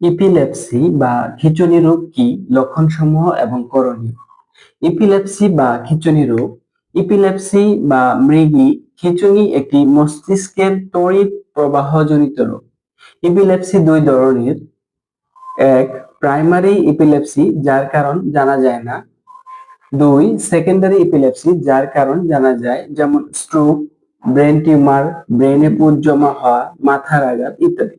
Epilepsy বা খিঁচুনি রোগ কি লক্ষণসমূহ এবং করণীয়? ইপিলেপসি বা খিঁচুনি রোগ, ইপিলেপসি বা মৃগী খিঁচুনি একটি মস্তিষ্কের তড়িৎ প্রবাহজনিত রোগ। ইপিলেপসি দুই ধরনের। এক, প্রাইমারি ইপিলেপসি, যার কারণ জানা যায় না। দুই, সেকেন্ডারি ইপিলেপসি, যার কারণ জানা যায়, যেমন স্ট্রোক ব্রেন টিউমার ব্রেনে পুজ জমা হওয়া, মাথার আঘাত ইত্যাদি।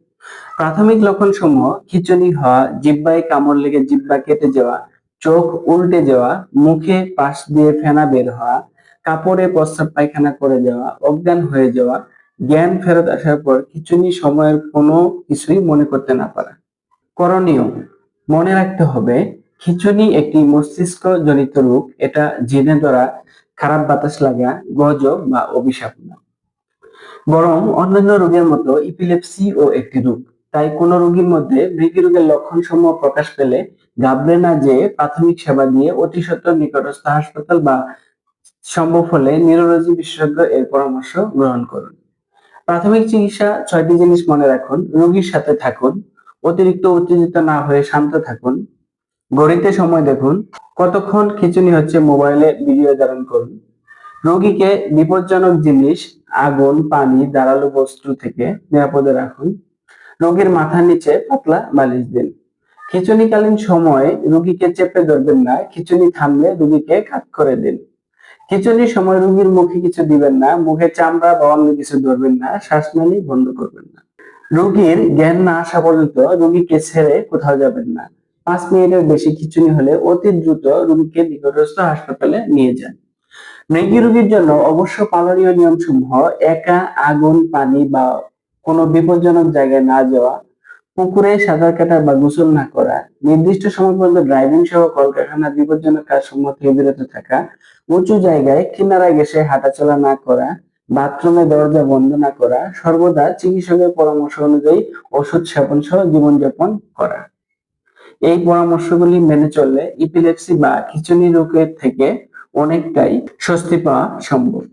প্রাথমিক লক্ষণসমূহ খিঁচুনি হওয়া, জিব্বায় কামড় লেগে জিব্বা কেটে যাওয়া, চোখ উল্টে যাওয়া, মুখে পাশ দিয়ে ফেনা বের হওয়া, কাপড়ে প্রস্রাব পায়খানা করে যাওয়া, অজ্ঞান হয়ে যাওয়া, জ্ঞান ফেরত আসার পর খিঁচুনি সময়ের কোনো কিছুই মনে করতে না পারা। করণীয়, মনে রাখতে হবে খিঁচুনি একটি মস্তিষ্ক জনিত রোগ, এটা জেনে ধরা খারাপ বাতাস লাগা, গজব বা অভিশাপ না। বরং অন্যান্য রোগের মতো ইপিলেপসি ও একটি রোগ। তাই কোনো রোগীর মধ্যে মৃগী রোগের লক্ষণ সমূহ প্রকাশ পেলে ঘাবড়ে না যে প্রাথমিক সেবা দিয়ে অতি সত্বর নিকটস্থ হাসপাতাল বা সম্ভব হলে নিউরোলজি বিশেষজ্ঞ এর পরামর্শ গ্রহণ করুন। প্রাথমিক চিকিৎসা ছয়টি জিনিস মনে রাখুন। রোগীর সাথে থাকুন, অতিরিক্ত উত্তেজিত না হয়ে শান্ত থাকুন, ঘড়িতে সময় দেখুন, কতক্ষণ খিঁচুনি হচ্ছে মোবাইলে ভিডিও ধারণ করুন। রোগীকে বিপজ্জনক জিনিস, আগুন, পানি, ধারালো বস্তু থেকে নিরাপদে রাখুন। রোগীর মাথার নিচে পাতলা বালিশ দিন। খিঁচুনিকালীন সময়ে রোগীকে চেপে ধরবেন না খিঁচুনি থামলে রোগীকে কাত করে দিন। খিঁচুনির সময় রোগীর মুখে কিছু দিবেন না, মুখে চামড়া বা অন্য কিছু ধরবেন না, শ্বাসনালী বন্ধ করবেন না। রোগীর জ্ঞান না আসা পর্যন্ত রোগীকে ছেড়ে কোথাও যাবেন না। পাঁচ মিনিটের বেশি খিঁচুনি হলে অতি দ্রুত রোগীকে নিকটস্থ হাসপাতালে নিয়ে যান। মৃগী রোগীর জন্য অবশ্য পালনীয় নিয়ম সমূহ একা আগুন, পানি বা কোনো বিপজ্জনক জায়গায় না যাওয়া, পুকুরে সাঁতার কাটা বা গোসল না করা, নির্দিষ্ট সময় পর্যন্ত ড্রাইভিং সহ কলকারখানার বিপজ্জনক কাজসমূহ থেকে বিরত থাকা, উঁচু জায়গায় কিনারা ঘেসে হাঁটাচলা না করা, বাথরুমে দরজা বন্ধ না করা, সর্বদা চিকিৎসকের পরামর্শ অনুযায়ী ওষুধ সেবন সহ জীবনযাপন করা। এই পরামর্শগুলি মেনে চললে ইপিলেপসি বা খিঁচুনি রোগের থেকে অনেকটাই স্বস্তি পাওয়া সম্ভব।